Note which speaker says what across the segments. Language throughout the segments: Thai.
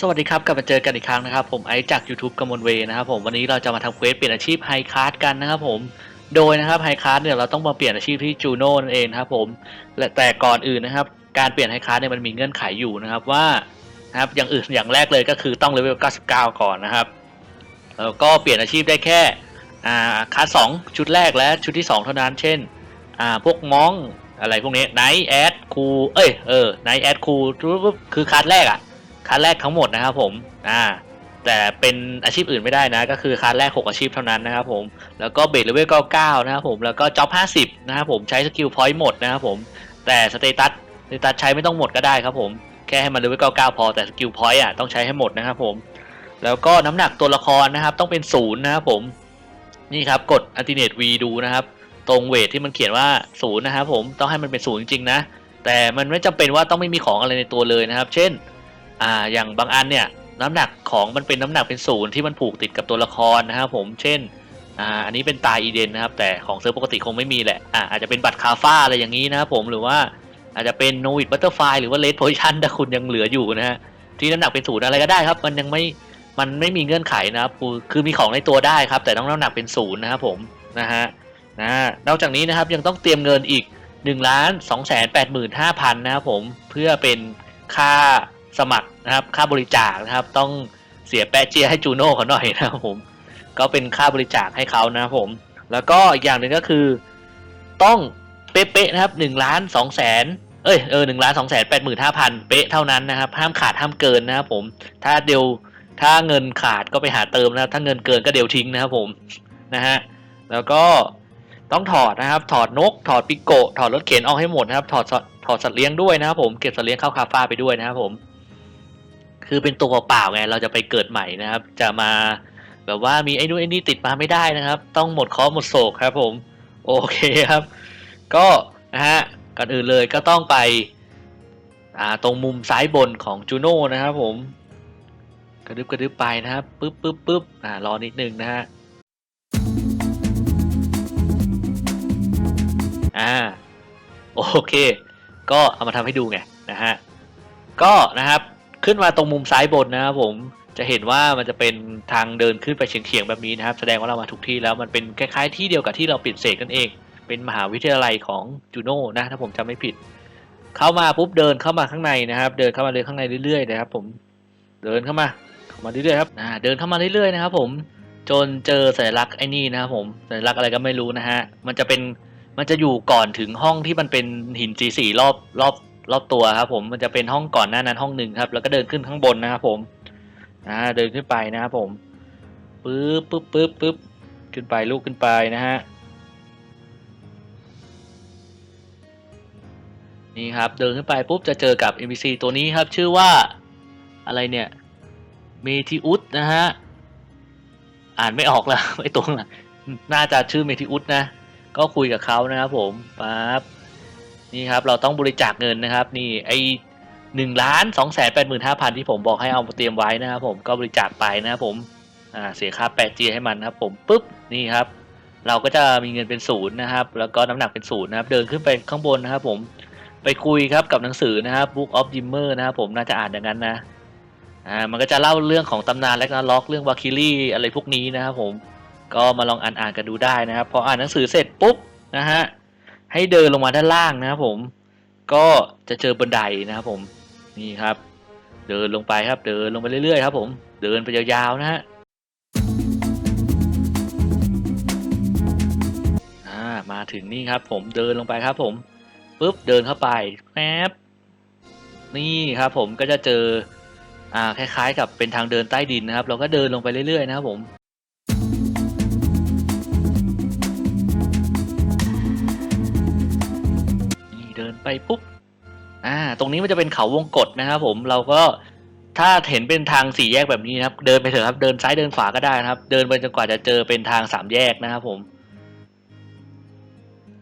Speaker 1: สวัสดีครับ กลับมาเจอกันอีกครั้งนะครับ ผมไอจาก YouTube กมลเวนะครับผมวันนี้เราจะมาทำเควสเปลี่ยนอาชีพไฮคาร์ดกันนะครับผมโดยนะครับไฮคาร์ดเนี่ยเราต้องมาเปลี่ยนอาชีพที่จูโน่นั่นเองครับผมและแต่ก่อนอื่นนะครับ การเปลี่ยนไฮคาร์ดเนี่ยมันมีเงื่อนไขอยู่นะครับว่านะครับอย่างอื่นอย่างแรกเลยก็คือต้องเลเวล 99 ก่อนนะครับแล้วก็เปลี่ยนอาชีพได้แค่อ่าคาร์ดสองชุดแรกและชุดที่ 2 เท่านั้น เช่นอ่าพวกมองอะไรพวกนี้ไนท์แอดคูเอ้ยเออไนท์แอดคูคือคาร์ดแรกอะ คลาสแรกทั้งหมดนะครับผมอ่าแต่เป็นอาชีพอื่นไม่ได้นะ ก็คือคลาสแรก 6 อาชีพเท่านั้นนะครับผมแล้วก็เบสเลเวล99 นะครับผมแล้วก็จ็อบ50 นะครับผมใช้สกิลพอยต์หมดนะครับผมแต่สเตตัสสเตตัสใช้ไม่ต้องหมดก็ได้ครับผมแค่ให้มันเลเวล99 พอแต่สกิลพอยต์อะต้องใช้ให้หมดนะครับผมแล้วก็น้ำหนักตัวละครนะครับ ต้องเป็นศูนย์นะครับผมนี่ครับกด Alternate V ดูนะครับ ตรงเวทที่มันเขียนว่าศูนย์นะครับผมต้องให้มันเป็นศูนย์จริงๆนะแต่มันไม่จำเป็นว่าต้องไม่มีของอะไรในตัวเลยนะครับ เช่น อ่าอย่างบางอันเนี่ยน้ำหนักของมันเป็นน้ำหนักเป็นศูนย์ที่มันผูกติดกับตัวละครนะครับผมเช่นอ่าอันนี้เป็นตาอีเดนนะครับแต่ของเซิร์ฟปกติคงไม่มีแหละอ่าอาจจะเป็นบัตรคาฟ้าอะไรอย่างนี้นะครับผมหรือว่าอาจจะเป็นโนวิดบัตเตอร์ไฟหรือว่าเลดโพชันถ้าคุณยังเหลืออยู่นะฮะที่น้ำหนักเป็นศูนย์อะไรก็ได้ครับ มันยังไม่มันไม่มีเงื่อนไขนะครับคือมีของในตัวได้ครับ แต่ต้องน้ำหนักเป็นศูนย์นะครับผมนะฮะนะฮะนอกจากนี้นะครับยังต้องเตรียมเงินอีก1ล้าน2 8 5 0 0 0นะครับผมเพื่อเป็นค่า สมัครนะครับ ค่าบริจาคนะครับ ต้องเสียแปะเจียให้จูโน่เขาหน่อยนะครับผม ก็เป็นค่าบริจาคให้เขานะครับผม แล้วก็อีกอย่างหนึ่งก็คือ ต้องเป๊ะๆนะครับหนึ่งล้านสองแสนเอ้ยเออหนึ่งล้านสองแสนแปดหมื่นห้าพันเป๊ะเท่านั้นนะครับ ห้ามขาดห้ามเกินนะครับผม ถ้าเดียวถ้าเงินขาดก็ไปหาเติมนะครับ ถ้าเงินเกินก็เดียวทิ้งนะครับผมนะฮะแล้วก็ต้องถอดนะครับ ถอดนก ถอดปิโกะถอดรถเข็นออกให้หมดนะครับ ถอดสัตว์ถอดสัตว์เลี้ยงด้วยนะครับผม เก็บสัตว์เลี้ยงเข้าคาฟ้าไปด้วยนะครับผม คือเป็นตัวเปล่าไงเราจะไปเกิดใหม่นะครับ จะมาแบบว่ามีไอ้นู่นไอ้นี่ติดมาไม่ได้นะครับ ต้องหมดคอหมดโศกครับผม โอเคครับ ก็นะฮะก่อนอื่นเลยก็ต้องไปอ่าตรงมุมซ้ายบนของจูโน่นะครับผม กระดึบกระดึบไปนะครับปึ๊บปึ๊บปึ๊บอ่ารอนิดนึงนะฮะอ่าโอเค ก็เอามาทำให้ดูไงนะฮะก็นะครับ ขึ้นมาตรงมุมซ้ายบนนะครับผมจะเห็นว่ามันจะเป็นทางเดินขึ้นไปเฉียงๆแบบนี้นะครับ แสดงว่าเรามาถูกที่แล้วมันเป็นคล้ายๆที่เดียวกับที่เราปิดเสกกันเอง เป็นมหาวิทยาลัยของจูโน่นะถ้าผมจำไม่ผิด เข้ามาปุ๊บเดินเข้ามาข้างในนะครับ เดินเข้ามาเลยข้างในเรื่อยๆนะครับ ผมเดินเข้ามาเข้ามาเรื่อยๆครับอ่าเดินเข้ามาเรื่อยๆนะครับ ผมจนเจอสัญลักษณ์ไอ้นี่นะครับผมสัญลักษณ์อะไรก็ไม่รู้นะฮะมันจะเป็นมันจะอยู่ก่อนถึงห้องที่มันเป็นหินสีสีรอบรอบ รอบตัวครับ ผมมันจะเป็นห้องก่อนหน้านั้นห้องหนึ่งครับ แล้วก็เดินขึ้นข้างบนนะครับผมอ่าเดินขึ้นไปนะครับผมปึ๊บปึ๊บปึ๊บปึ๊บขึ้นไปลูกขึ้นไปนะฮะนี่ครับเดินขึ้นไปปุ๊บจะเจอกับ NPC ตัวนี้ครับ ชื่อว่าอะไรเนี่ยเมทิอุสนะฮะอ่านไม่ออกแล้วไอ้ตรงน่ะน่าจะชื่อเมทิอุสนะ ก็คุยกับเขานะครับผมปั๊บ นี่ครับเราต้องบริจาคเงินนะครับ นี่ไอหนึ่งล้านสองแสนแปดหมื่นห้าพันที่ผมบอกให้เอาเตรียมไว้นะครับผมก็บริจาคไปนะครับผมอ่าเสียค่าแปะเจีให้มันนะครับผมปุ๊บนี่ครับ เราก็จะมีเงินเป็นศูนย์นะครับ แล้วก็น้ำหนักเป็นศูนย์นะครับ เดินขึ้นไปข้างบนนะครับ ผมไปคุยครับกับหนังสือนะครับ Book of Dimmer นะครับผมน่าจะอ่านอย่างนั้นนะอ่ามันก็จะเล่าเรื่องของตำนานและก็ล็อกเรื่องวาคิลี่อะไรพวกนี้นะครับผมก็มาลองอ่านอ่านกันดูได้นะครับพออ่านหนังสือเสร็จปุ๊บนะฮะ ให้เดินลงมาด้านล่างนะครับผม ก็จะเจอบันไดนะครับผม นี่ครับ เดินลงไปครับ เดินลงไปเรื่อยๆครับผม เดินไปยาวๆนะฮะอ่ามาถึงนี่ครับ ผมเดินลงไปครับ ผมปุ๊บเดินเข้าไปแป๊บนี่ครับ ผมก็จะเจออ่าคล้าย ๆ กับเป็นทางเดินใต้ดินนะครับ เราก็เดินลงไปเรื่อยๆนะครับผม ไปปุ๊บอ่าตรงนี้มันจะเป็นเขาวงกฏนะครับผมเราก็ถ้าเห็นเป็นทางสี่แยกแบบนี้นะครับ เดินไปเถอะครับเดินซ้ายเดินขวาก็ได้นะครับ เดินไปจนกว่าจะเจอเป็นทางสามแยกนะครับผม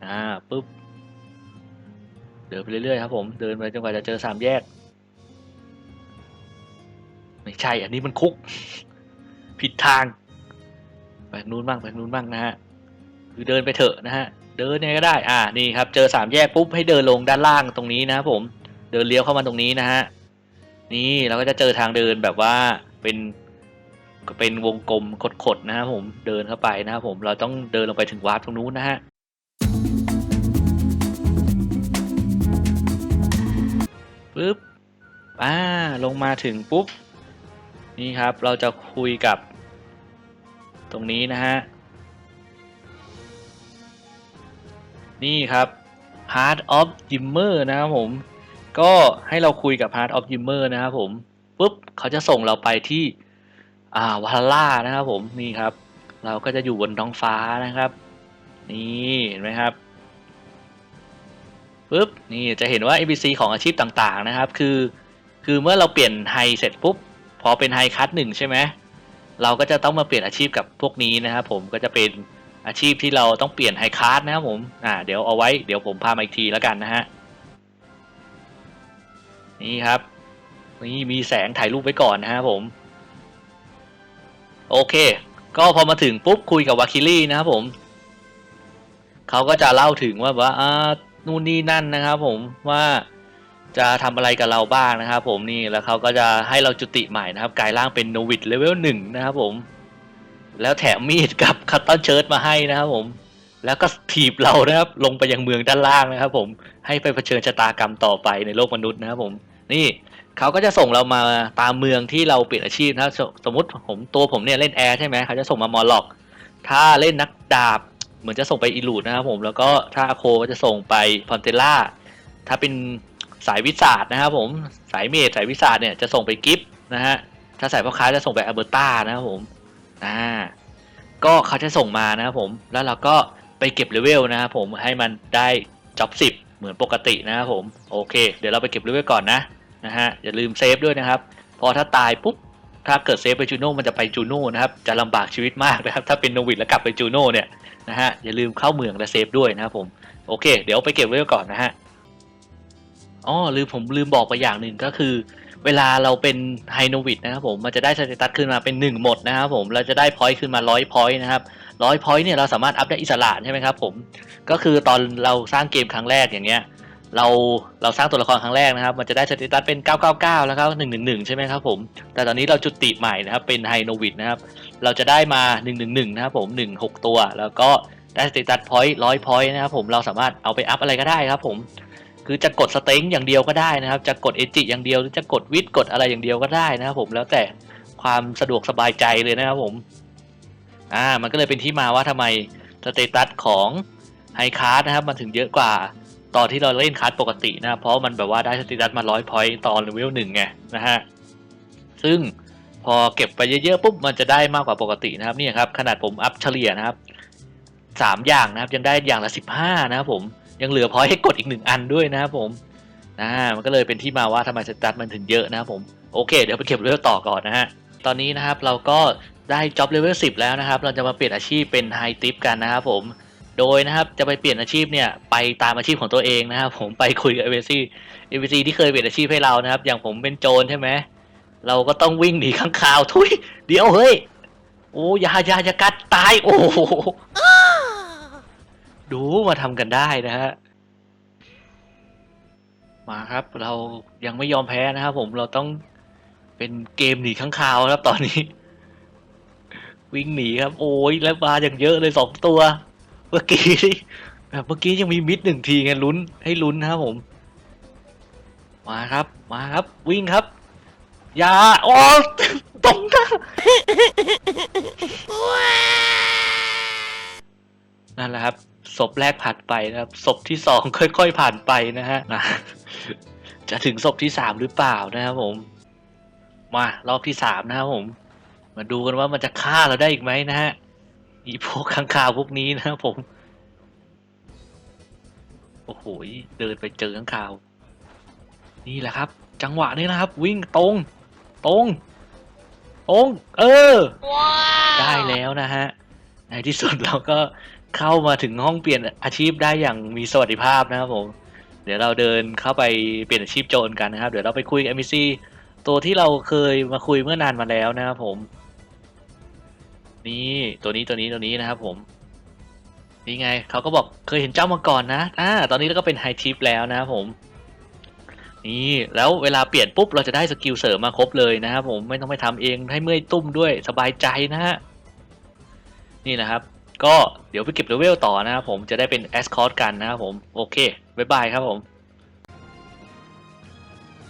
Speaker 1: อ่าปุ๊บเดินไปเรื่อยๆครับผมเดินไปจนกว่าจะเจอสามแยก ไม่ใช่ อันนี้มันคุก ผิดทางไปนู้นบ้างไปนู้นบ้างนะฮะคือเดินไปเถอะนะฮะ เดินยังไงก็ได้ อ่า นี่ครับ เจอสามแยกปุ๊บให้เดินลงด้านล่างตรงนี้นะครับผม เดินเลี้ยวเข้ามาตรงนี้นะฮะ นี่เราก็จะเจอทางเดินแบบว่าเป็นเป็นวงกลมขดๆนะครับผม เดินเข้าไปนะครับผม เราต้องเดินลงไปถึงวาร์ปตรงนู้นนะฮะปึ๊บ อ่า ลงมาถึงปุ๊บ นี่ครับ เราจะคุยกับ ตรงนี้นะฮะ นี่ครับ Heart of Gimmer นะครับผม ก็ให้เราคุยกับ Heart of Gimmer นะครับผมปุ๊บเขาจะส่งเราไปที่อ่าวาลล่านะครับผมนี่ครับ เราก็จะอยู่บนท้องฟ้านะครับ นี่เห็นไหมครับปุ๊บนี่จะเห็นว่า ABC ของอาชีพต่างๆนะครับ คือ คือเมื่อเราเปลี่ยนไฮเสร็จปุ๊บพอเป็นไฮคัทหนึ่งใช่ไหมเราก็จะต้องมาเปลี่ยนอาชีพกับพวกนี้นะครับผมก็จะเป็น อาชีพที่เราต้องเปลี่ยนไฮคัทนะครับผมอ่าเดี๋ยวเอาไว้เดี๋ยวผมพามาอีกทีแล้วกันนะฮะนี่ครับนี่มีแสงถ่ายรูปไว้ก่อนนะครับผม โอเค ก็พอมาถึงปุ๊บคุยกับวาคิลี่นะครับผมเขาก็จะเล่าถึงว่าว่าอ่านู่นนี่นั่นนะครับผมว่าจะทำอะไรกับเราบ้างนะครับผมนี่แล้วเขาก็จะให้เราจุติใหม่นะครับกลายร่างเป็นโนวิดเลเวลหนึ่งนะครับผม แล้วแถมมีดกับคัตเตอร์เชิร์ตมาให้นะครับผม แล้วก็ถีบเรานะครับ ลงไปยังเมืองด้านล่างนะครับ ผมให้ไปเผชิญชะตากรรมต่อไปในโลกมนุษย์นะครับผม นี่เขาก็จะส่งเรามาตามเมืองที่เราเปลี่ยนอาชีพนะสมมติผมตัวผมเนี่ยเล่นแอร์ใช่ไหมเขาจะส่งมามอลล็อก ถ้าเล่นนักดาบเหมือนจะส่งไปอีลูดนะครับผมแล้วก็ถ้าโคก็จะส่งไปฟอนเตล่าถ้าเป็นสายวิสาดนะครับผมสายเมดสายวิสาดเนี่ยจะส่งไปกิฟต์นะฮะถ้าสายพ่อค้าจะส่งไปอเบอร์ต้านะครับผม อ่าก็เขาจะส่งมานะครับผมแล้วเราก็ไปเก็บเลเวลนะครับผมให้มันได้จ็อบสิบเหมือนปกตินะครับผมโอเค เดี๋ยวเราไปเก็บเลเวลก่อนนะนะฮะอย่าลืมเซฟด้วยนะครับพอถ้าตายปุ๊บถ้าเกิดเซฟไปจูโน่มันจะไปจูโน่นะครับจะลำบากชีวิตมากนะครับถ้าเป็นโนวิดแล้วกลับไปจูโน่เนี่ยนะฮะอย่าลืมเข้าเมืองและเซฟด้วยนะครับผมโอเค เดี๋ยวไปเก็บไว้ก่อนนะฮะอ๋อลืมผมลืมบอกไปอย่างหนึ่งก็คือ เวลาเราเป็นไฮโนวิดนะครับผมมันจะได้สเตตัสขึ้นมาเป็น 1 หมดนะครับผมเราจะได้พอยต์ขึ้นมาร้อยพอยต์นะครับร้อยพอยต์เนี่ยเราสามารถอัพได้อิสระใช่ไหมครับผมก็คือตอนเราสร้างเกมครั้งแรกอย่างเงี้ยเราเราสร้างตัวละครครั้งแรกนะครับ มันจะได้สเตตัสเป็น 999 แล้วก็111 ใช่ไหมครับผม แต่ตอนนี้เราจุติใหม่นะครับเป็นไฮโนวิดนะครับ เราจะได้มา 111 นะครับผม 16 ตัว แล้วก็ได้สเตตัสพอยต์ร้อยพอยต์นะครับผมเราสามารถเอาไปอัพอะไรก็ได้ครับผม คือจะกดสเต็งอย่างเดียวก็ได้นะครับ จะกดเอจิอย่างเดียวหรือจะกดวิดกดอะไรอย่างเดียวก็ได้นะครับผมแล้วแต่ความสะดวกสบายใจเลยนะครับผมอ่ามันก็เลยเป็นที่มาว่าทำไมสเตตัสของไฮคาร์ดนะครับมันถึงเยอะกว่าตอนที่เราเล่นคัสปกตินะครับเพราะมันแบบว่าได้สเตตัสมาร้อยพอยต์ตอนเลเวลหนึ่งไงนะฮะซึ่งพอเก็บไปเยอะๆปุ๊บมันจะได้มากกว่าปกตินะครับนี่ครับขนาดผมอัพเฉลี่ยนะครับสามอย่างนะครับยังได้อย่างละสิบห้านะครับผม ยังเหลือพอยให้กดอีกหนึ่งอันด้วยนะครับผมนะมันก็เลยเป็นที่มาว่าทำไมสเตตัสมันถึงเยอะนะครับผมโอเค เดี๋ยวไปเก็บเลเวลต่อก่อนนะฮะตอนนี้นะครับเราก็ได้จ็อบเลเวลสิบแล้วนะครับ เราจะมาเปลี่ยนอาชีพเป็นไฮทิปกันนะครับผมโดยนะครับจะไปเปลี่ยนอาชีพเนี่ยไปตามอาชีพของตัวเองนะครับผมไปคุยกับเอเวซี่เอเวซี่ที่เคยเปลี่ยนอาชีพให้เรานะครับ อย่างผมเป็นโจรใช่ไหมเราก็ต้องวิ่งหนีข้างคาวทุยเดี๋ยวเฮ้ยโอ้ยาอยาอย่ากัดตายโอ้โห ดูมาทำกันได้นะฮะ มาครับเรายังไม่ยอมแพ้นะครับผมเราต้องเป็นเกมหนีข้างคาวครับตอนนี้ วิ่งหนีครับ โอ้ยแล้วมาอย่างเยอะเลยสองตัว เมื่อกี้นี่แบบเมื่อกี้ยังมีมิดหนึ่งทีไงลุ้นให้ลุ้นนะครับผม มาครับมาครับ วิ่งครับอย่าโอ้ตรงน้านั่นแหละครับ ศพแรกผ่านไปนะครับ ศพที่สองค่อย ๆ ผ่านไปนะฮะนะจะถึงศพที่สามหรือเปล่านะครับผม มารอบที่สามนะครับผม มาดูกันว่ามันจะฆ่าเราได้อีกไหมนะฮะอีพวกข้างคาวพวกนี้นะครับผม โอ้โหเดินไปเจอข้างคาว นี่แหละครับ จังหวะนี้นะครับ วิ่งตรง ตรง ตรง เออได้แล้วนะฮะในที่สุดเราก็ เข้ามาถึงห้องเปลี่ยนอาชีพได้อย่างมีสวัสดิภาพนะครับผม เดี๋ยวเราเดินเข้าไปเปลี่ยนอาชีพโจรกันนะครับ เดี๋ยวเราไปคุยกับ NPC ตัวที่เราเคยมาคุยเมื่อนานมาแล้วนะครับผม นี่ตัวนี้ตัวนี้ตัวนี้นะครับผมนี่ไงเขาก็บอกเคยเห็นเจ้ามาก่อนนะอ่าตอนนี้เราก็เป็นไฮทิปแล้วนะครับผม นี่แล้วเวลาเปลี่ยนปุ๊บเราจะได้สกิลเสริมมาครบเลยนะครับผมไม่ต้องไปทำเองให้เมื่อยตุ้มด้วยสบายใจนะฮะนี่นะครับ ก็เดี๋ยวไปเก็บเลเวลต่อนะครับผมจะได้เป็นแอสคอร์ตกันนะครับผม โอเคบ๊ายบายครับผม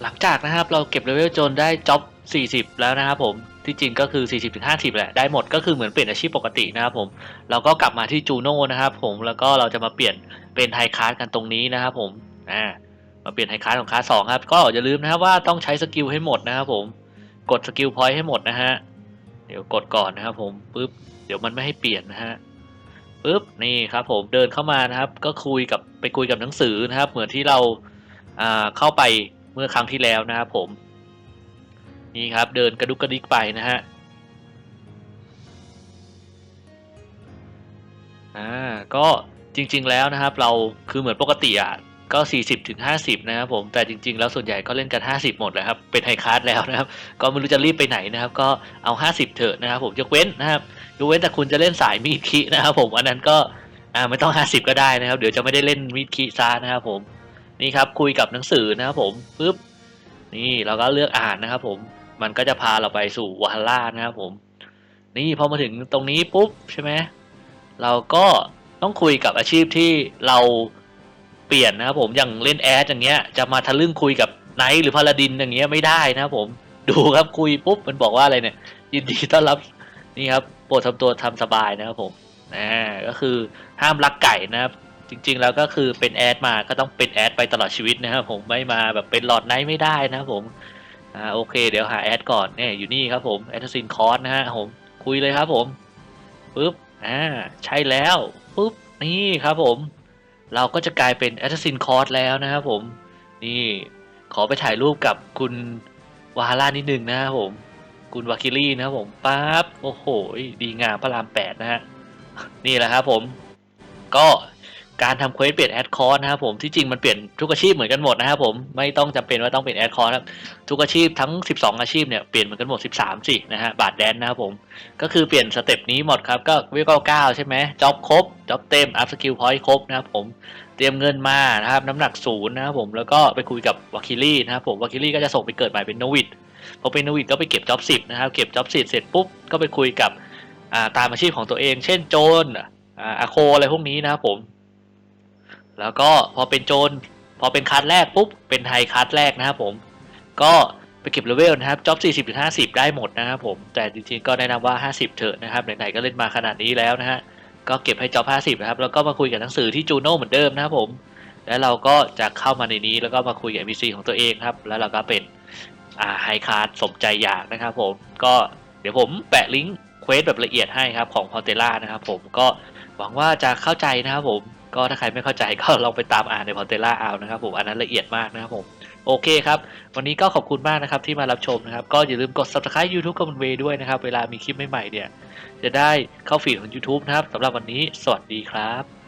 Speaker 1: หลังจากนะครับเราเก็บเลเวลจนได้จ็อบ 40 แล้วนะครับผมที่จริงก็คือ 40ถึง50 แหละ ได้หมดก็คือเหมือนเปลี่ยนอาชีพปกตินะครับผม เราก็กลับมาที่จูโน่นะครับผมแล้วก็เราจะมาเปลี่ยนเป็นไฮคาร์ดกันตรงนี้นะครับผมอ่ามาเปลี่ยนไฮคาร์ดของคาร์ดสองครับ ก็อย่าลืมนะครับว่าต้องใช้สกิลให้หมดนะครับผม กดสกิลพอยต์ให้หมดนะฮะ เดี๋ยวกดก่อนนะครับผมปึ๊บ เดี๋ยวมันไม่ให้เปลี่ยนนะฮะ ปุ๊บนี่ครับผมเดินเข้ามานะครับ ก็คุยกับไปคุยกับหนังสือนะครับ เหมือนที่เราอ่าเข้าไปเมื่อครั้งที่แล้วนะครับผม นี่ครับเดินกระดุกกระดิกไปนะฮะอ่าก็จริง ๆแล้วนะครับ เราคือเหมือนปกติอะ ก็ 40ถึง50 นะครับผม แต่จริง ๆ แล้วส่วนใหญ่ก็เล่นกัน 50 หมดเลยครับ เป็นไฮคาร์ดแล้วนะครับ ก็ไม่รู้จะรีบไปไหนนะครับ ก็เอา 50 เถอะนะครับผม ยกเว้นนะครับ ยกเว้นแต่คุณจะเล่นสายมีดคินะครับผม อันนั้นก็อ่าไม่ต้อง 50 ก็ได้นะครับ เดี๋ยวจะไม่ได้เล่นมีดคิซะนะครับผม นี่ครับ คุยกับหนังสือนะครับผมปึ๊บ นี่เราก็เลือกอ่านนะครับผม มันก็จะพาเราไปสู่วาฮาร่านะครับผม นี่พอมาถึงตรงนี้ปุ๊บใช่ไหม เราก็ต้องคุยกับอาชีพที่เรา ปลี่ยนนะครับผมอย่างเล่นแอดอย่างเงี้ยจะมาทะลึ่งคุยกับไนท์หรือพาลาดินอย่างเงี้ยไม่ได้นะครับผมดูครับคุยปุ๊บมันบอกว่าอะไรเนี่ย ยินดีต้อนรับนี่ครับโปรดทำตัวทำสบายนะครับผมอ่าก็คือห้ามลักไก่นะครับ จริง ๆ แล้วก็คือเป็นแอดมาก็ต้องเป็นแอดไปตลอดชีวิตนะครับผมไม่มาแบบเป็นหลอดไนท์ไม่ได้นะครับผมอ่าโอเค เดี๋ยวหาแอดก่อนเนี่ยอยู่นี่ครับผมแอดซินคอร์สนะฮะผมคุยเลยครับผมปุ๊บอ่าใช่แล้วปุ๊บนี่ครับผม เราก็จะกลายเป็นแอดซินคอร์สแล้วนะครับผม นี่ขอไปถ่ายรูปกับคุณวาฮาร่านิดนึงนะครับผม คุณวาคิลี่นะครับผมปั๊บโอ้โห ดีงามพระรามแปดนะฮะ นี่แหละครับผม ก็ การทำเควสเปลี่ยนแอดคอร์สนะครับผมที่จริงมันเปลี่ยนทุกอาชีพเหมือนกันหมดนะครับผมไม่ต้องจำเป็นว่าต้องเป็นแอดคอร์สครับทุกอาชีพทั้ง 12 อาชีพเนี่ยเปลี่ยนเหมือนกันหมด 13สินะฮะบาทแดนนะครับผมก็คือเปลี่ยนสเต็ปนี้หมดครับก็วิวเก้าใช่ไหมจ็อบครบจ็อบเต็มอัพสกิลพอยต์ครบนะครับผมเตรียมเงินมานะครับน้ำหนักศูนย์นะครับผมแล้วก็ไปคุยกับวาคิลี่นะครับผมวาคิลี่ก็จะส่งไปเกิดใหม่เป็นโนวิดพอเป็นโนวิดก็ไปเก็บจ็อบสิบนะครับเก็บจ็อบสิบเสร็จปุ๊บก็ไปคุยกับตามอาชีพของตัวเอง เช่นโจรอาโคอะไรพวกนี้นะครับผม แล้วก็พอเป็นโจรพอเป็นคัสแรกปุ๊บเป็นไฮคัสแรกนะครับผม ก็ไปเก็บเลเวลนะครับจ็อบ40ถึง50 ได้หมดนะครับผม แต่จริงๆก็แนะนำว่า 50 เถอะนะครับไหนๆก็เล่นมาขนาดนี้แล้วนะฮะก็เก็บให้จ็อบ50 นะครับ แล้วก็มาคุยกับหนังสือที่จูโน่เหมือนเดิมนะครับผม แล้วเราก็จะเข้ามาในนี้แล้วก็มาคุยกับ NPC ของตัวเองครับ แล้วเราก็เป็นอ่าไฮคาร์ดสมใจอยากนะครับผมก็เดี๋ยวผมแปะลิงก์เควสแบบละเอียดให้ครับของพอเตล่านะครับผมก็หวังว่าจะเข้าใจนะครับผม ก็ถ้าใครไม่เข้าใจก็ลองไปตามอ่านในพอเตล่าเอานะครับผมอันนั้นละเอียดมากนะครับผมโอเคครับ วันนี้ก็ขอบคุณมากนะครับที่มารับชมนะครับ ก็อย่าลืมกด subscribe YouTube กับมันเวด้วยนะครับ เวลามีคลิปใหม่ๆเนี่ย จะได้เข้าฟีดของ YouTube นะครับสำหรับวันนี้ สวัสดีครับ